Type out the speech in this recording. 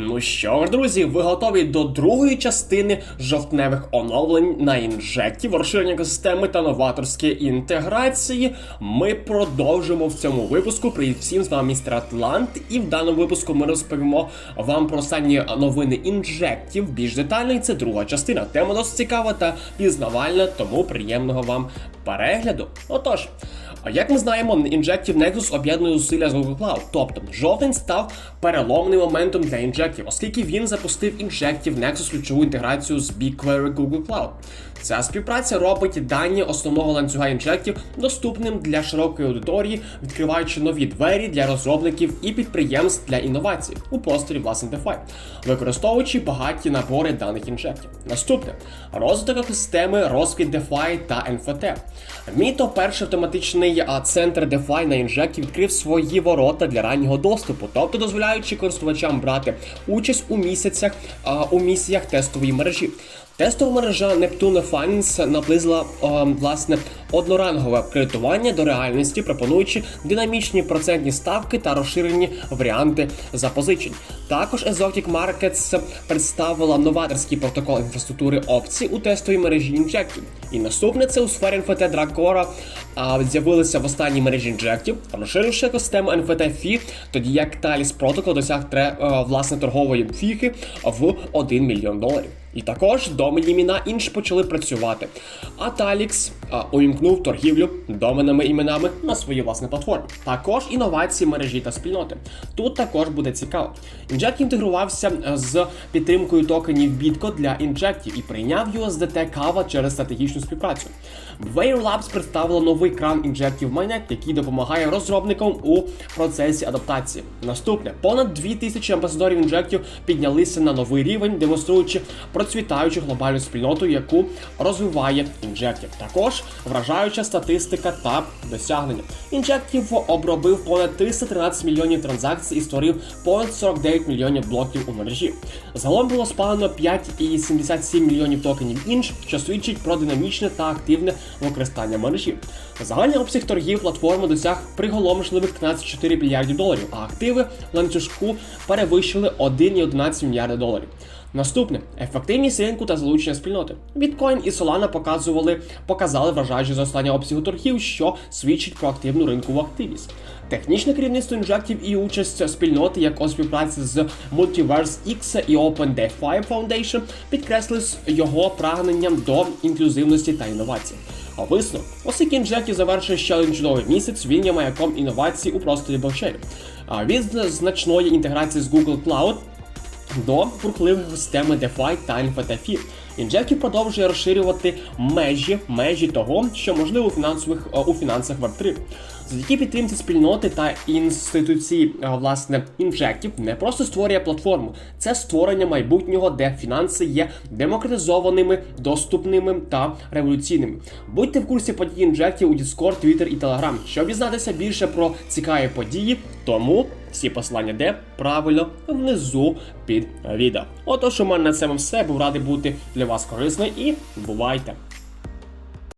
Ну що ж, друзі, ви готові до другої частини жовтневих оновлень на інжектів, розширення екосистеми та новаторської інтеграції. Ми продовжимо в цьому випуску. Привіт всім з вами містер Атлант. І в даному випуску ми розповімо вам про останні новини інжектів більш детально. І це друга частина. Тема досить цікава та пізнавальна, тому приємного вам перегляду. Отож. А як ми знаємо, Injective Nexus об'єднує зусилля з Google Cloud. Тобто, жовтень став переломним моментом для Injective, оскільки він запустив Injective Nexus ключову інтеграцію з BigQuery Google Cloud. Ця співпраця робить дані основного ланцюга Injective доступним для широкої аудиторії, відкриваючи нові двері для розробників і підприємств для інновацій у просторі власне DeFi, використовуючи багаті набори даних Injective. Наступне розвиток екосистеми, розквіт DeFi та NFT. Міто перший автоматичний а, центр DeFi на Injective відкрив свої ворота для раннього доступу, тобто дозволяючи користувачам брати участь у місяцях у місіях тестової мережі. Тестова мережа Neptune Finance наблизила о, власне однорангове кредитування до реальності, пропонуючи динамічні процентні ставки та розширені варіанти запозичень. Також Exotic Markets представила новаторський протокол інфраструктури опцій у тестовій мережі Injective. І наступне це у сфері NFT Dragora а, з'явилися в останній мережі Injective, розширивши екосистему NFT FI, тоді як Talis Protocol досяг а, власне торгової фіхи в 1 мільйон доларів. І також доменні імена інші почали працювати. А а, увімкнув торгівлю доменними іменами на своїй власній платформі. Також інновації мережі та спільноти. Тут також буде цікаво. Inject інтегрувався з підтримкою токенів Bitco для інжектів і прийняв USDT Kava через стратегічну співпрацю. Wave Labs представило новий кран інжектів Mainnet, який допомагає розробникам у процесі адаптації. Наступне понад 2000 амбасадорів інжектів піднялися на новий рівень, демонструючи процвітаючу глобальну спільноту, яку розвиває інжектів. Також вражаюча статистика та досягнення. Інжектів обробив понад 313 мільйонів транзакцій і створив понад 49 мільйонів блоків у мережі. Загалом було спалено 5,77 мільйонів токенів інш, що свідчить про динамічне та активне використання мережі. Загальний обсяг торгів платформи досяг приголомшливих 13,4 мільярдів доларів, а активи ланцюжку перевищили 1,11 мільярда доларів. Наступне ефективність ринку та залучення спільноти. Біткоін і Solana показували, показали вражаючі зростання обсягу торгів, що свідчить про активну ринкову активність. Технічне керівництво інжектів і участь спільноти, як у співпраці з Multiverse X і OpenDeFi Foundation, підкреслили його прагненням до інклюзивності та інновацій. А висновок, оскільки інжектів завершує ще один чудовий місяць, він є маяком інновацій у просторі блокчейну. Від значної інтеграції з Google Cloud до бурхливої системи DeFi та NFT. Injective продовжує розширювати межі межі того, що можливо у фінансових у фінансах Web3. Завдяки підтримці спільноти та інституції власне Injective не просто створює платформу, це створення майбутнього, де фінанси є демократизованими, доступними та революційними. Будьте в курсі подій Injective у Discord, Twitter і Telegram, щоб дізнатися більше про цікаві події, тому. Всі послання де правильно внизу під відео. Отож, у мене на цьому все. Був радий бути для вас корисним і бувайте!